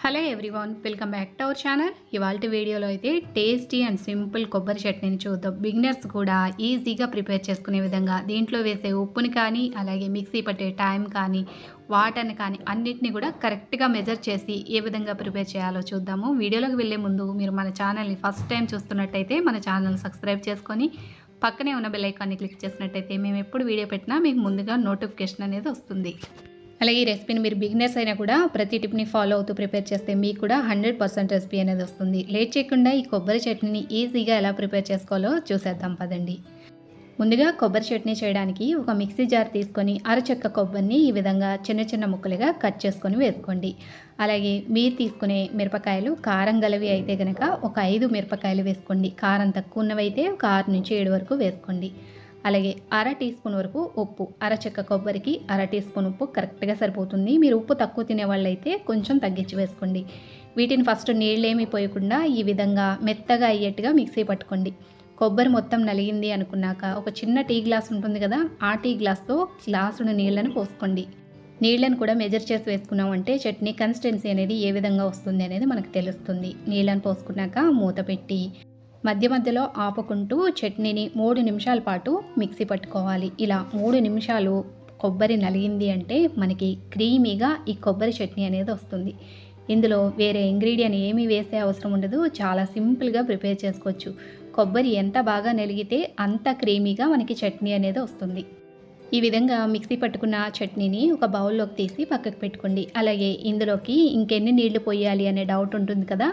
Hello everyone welcome back to our channel. ఇవాళ వీడియోలో అయితే టేస్టీ అండ్ సింపుల్ కొబ్బరి చట్నీని చూద్దాం. బిగినర్స్ కూడా ఈజీగా ప్రిపేర్ చేసుకునే విధంగా దీంట్లో వేసే ఉప్పుని కానీ అలాగే మిక్సీ పట్టే టైం కానీ వాటర్ని కానీ అన్నిటిని కూడా కరెక్ట్గా మెజర్ చేసి ఏ విధంగా ప్రిపేర్ చేయాలో చూద్దాము. వీడియోలోకి వెళ్ళే ముందు మీరు మన ఛానల్ని ఫస్ట్ టైం చూస్తున్నట్టయితే మన ఛానల్ సబ్స్క్రైబ్ చేసుకొని పక్కనే ఉన్న బెల్ ఐకాన్ని క్లిక్ చేసినట్టయితే మేము ఎప్పుడు వీడియో పెట్టినా మీకు ముందుగా నోటిఫికేషన్ అనేది వస్తుంది. అలాగే ఈ రెసిపీని మీరు బిగినర్స్ అయినా కూడా ప్రతి టిప్ని ఫాలో అవుతూ ప్రిపేర్ చేస్తే మీకు కూడా హండ్రెడ్ పర్సెంట్ రెసిపీ అనేది వస్తుంది. లేట్ చేయకుండా ఈ కొబ్బరి చట్నీని ఈజీగా ఎలా ప్రిపేర్ చేసుకోవాలో చూసేద్దాం పదండి. ముందుగా కొబ్బరి చట్నీ చేయడానికి ఒక మిక్సీ జార్ తీసుకొని అరచెక్క కొబ్బరిని ఈ విధంగా చిన్న చిన్న ముక్కలుగా కట్ చేసుకొని వేసుకోండి. అలాగే మీరు తీసుకునే మిరపకాయలు కారం గలవి అయితే కనుక ఒక ఐదు మిరపకాయలు వేసుకోండి. కారం తక్కువ ఉన్నవైతే ఒక ఆరు నుంచి ఏడు వరకు వేసుకోండి. అలాగే అర టీ స్పూన్ వరకు ఉప్పు అర చెక్క కొబ్బరికి అర టీ స్పూన్ ఉప్పు కరెక్ట్గా సరిపోతుంది. మీరు ఉప్పు తక్కువ తినే వాళ్ళైతే కొంచెం తగ్గించి వేసుకోండి. వీటిని ఫస్ట్ నీళ్ళేమీ పోయకుండా ఈ విధంగా మెత్తగా అయ్యేట్టుగా మిక్సీ పట్టుకోండి. కొబ్బరి మొత్తం నలిగింది అనుకున్నాక ఒక చిన్న టీ గ్లాస్ ఉంటుంది కదా ఆ టీ గ్లాస్తో గ్లాసును నీళ్ళను పోసుకోండి. నీళ్ళను కూడా మెజర్ చేసి వేసుకున్నామంటే చట్నీ కన్సిస్టెన్సీ అనేది ఏ విధంగా వస్తుంది అనేది మనకు తెలుస్తుంది. నీళ్ళని పోసుకున్నాక మూత పెట్టి మధ్య మధ్యలో ఆపుకుంటూ చట్నీని మూడు నిమిషాల పాటు మిక్సీ పట్టుకోవాలి. ఇలా మూడు నిమిషాలు కొబ్బరి నలిగింది అంటే మనకి క్రీమీగా ఈ కొబ్బరి చట్నీ అనేది వస్తుంది. ఇందులో వేరే ఇంగ్రీడియంట్ ఏమీ వేసే అవసరం ఉండదు. చాలా సింపుల్గా ప్రిపేర్ చేసుకోవచ్చు. కొబ్బరి ఎంత బాగా నలిగితే అంత క్రీమీగా మనకి చట్నీ అనేది వస్తుంది. ఈ విధంగా మిక్సీ పట్టుకున్న చట్నీని ఒక బౌల్లోకి తీసి పక్కకు పెట్టుకోండి. అలాగే ఇందులోకి ఇంకెన్ని నీళ్ళు పోయాలి అనే డౌట్ ఉంటుంది కదా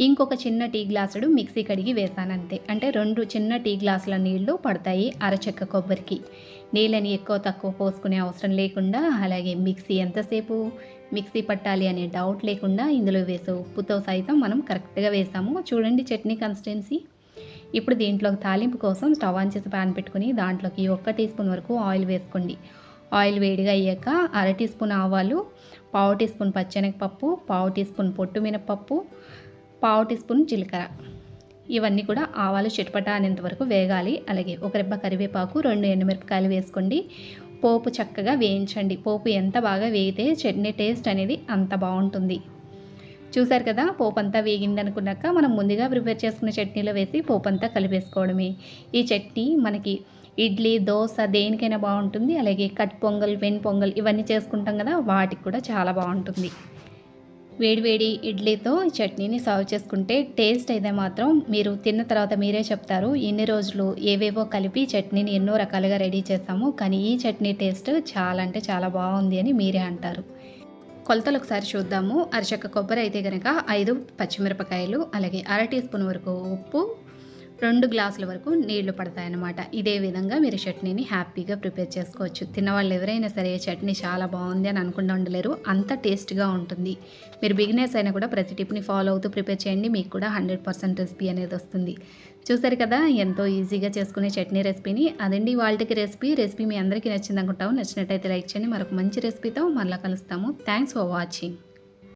ఇంకొక చిన్న టీ గ్లాసుడు మిక్సీ కడిగి వేసానంతే. అంటే రెండు చిన్న టీ గ్లాసుల నీళ్ళు పడతాయి అరచెక్క కొబ్బరికి. నీళ్ళని ఎక్కువ తక్కువ పోసుకునే అవసరం లేకుండా అలాగే మిక్సీ ఎంతసేపు మిక్సీ పట్టాలి అనే డౌట్ లేకుండా ఇందులో వేసే ఉప్పుతో సైతం మనం కరెక్ట్గా వేసాము. చూడండి చట్నీ కన్సిస్టెన్సీ. ఇప్పుడు దీంట్లోకి తాలింపు కోసం స్టవ్ ఆన్ చేసి ప్యాన్ పెట్టుకుని దాంట్లోకి ఒక్క టీ స్పూన్ వరకు ఆయిల్ వేసుకోండి. ఆయిల్ వేడిగా అయ్యాక అర టీ స్పూన్ ఆవాలు పావు టీ స్పూన్ పచ్చెనగపప్పు పావు టీ స్పూన్ పొట్టు మినపప్పు పావు టీ స్పూన్ జీలకర్ర. ఇవన్నీ కూడా ఆవాలు చిటపట అనేంత వరకు వేగాలి. అలాగే ఒక రెబ్బ కరివేపాకు రెండు ఎండుమిరపకాయలు వేసుకోండి. పోపు చక్కగా వేయించండి. పోపు ఎంత బాగా వేగితే చట్నీ టేస్ట్ అనేది అంత బాగుంటుంది. చూసారు కదా పోపు అంతా వేగింది అనుకున్నాక మనం ముందుగా ప్రిపేర్ చేసుకున్న చట్నీలో వేసి పోపంతా కలిపేసుకోవడమే. ఈ చట్నీ మనకి ఇడ్లీ దోశ దేనికైనా బాగుంటుంది. అలాగే కట్ పొంగల్ వెన్ పొంగల్ ఇవన్నీ చేసుకుంటాం కదా వాటికి కూడా చాలా బాగుంటుంది. వేడివేడి ఇడ్లీతో చట్నీని సర్వ్ చేసుకుంటే టేస్ట్ అయితే మాత్రం మీరు తిన్న తర్వాత మీరే చెప్తారు. ఇన్ని రోజులు ఏవేవో కలిపి చట్నీని ఎన్నో రకాలుగా రెడీ చేస్తాము కానీ ఈ చట్నీ టేస్ట్ చాలా అంటే చాలా బాగుంది అని మీరే అంటారు. కొలతలు ఒకసారి చూద్దాము. అరచక్క కొబ్బరి అయితే కనుక ఐదు పచ్చిమిరపకాయలు అలాగే అర టీ స్పూన్ వరకు ఉప్పు రెండు గ్లాసుల వరకు నీళ్ళు పడతాయన్నమాట. ఇదే విధంగా మీరు చట్నీని హ్యాపీగా ప్రిపేర్ చేసుకోవచ్చు. తిన్నవాళ్ళు ఎవరైనా సరే చట్నీ చాలా బాగుంది అని అనుకుంటూ ఉండలేరు. అంత టేస్ట్గా ఉంటుంది. మీరు బిగినర్స్ అయినా కూడా ప్రతి టిప్ని ఫాలో అవుతూ ప్రిపేర్ చేయండి. మీకు కూడా హండ్రెడ్ పర్సెంట్ రెసిపీ అనేది వస్తుంది. చూసారు కదా ఎంతో ఈజీగా చేసుకునే చట్నీ రెసిపీని. అదండి వాళ్ళకి రెసిపీ. రెసిపీ మీ అందరికీ నచ్చింది అనుకుంటాము నచ్చినట్టయితే లైక్ చేయండి. మరొక మంచి రెసిపీతో మళ్ళీ కలుస్తాము. Thanks for watching.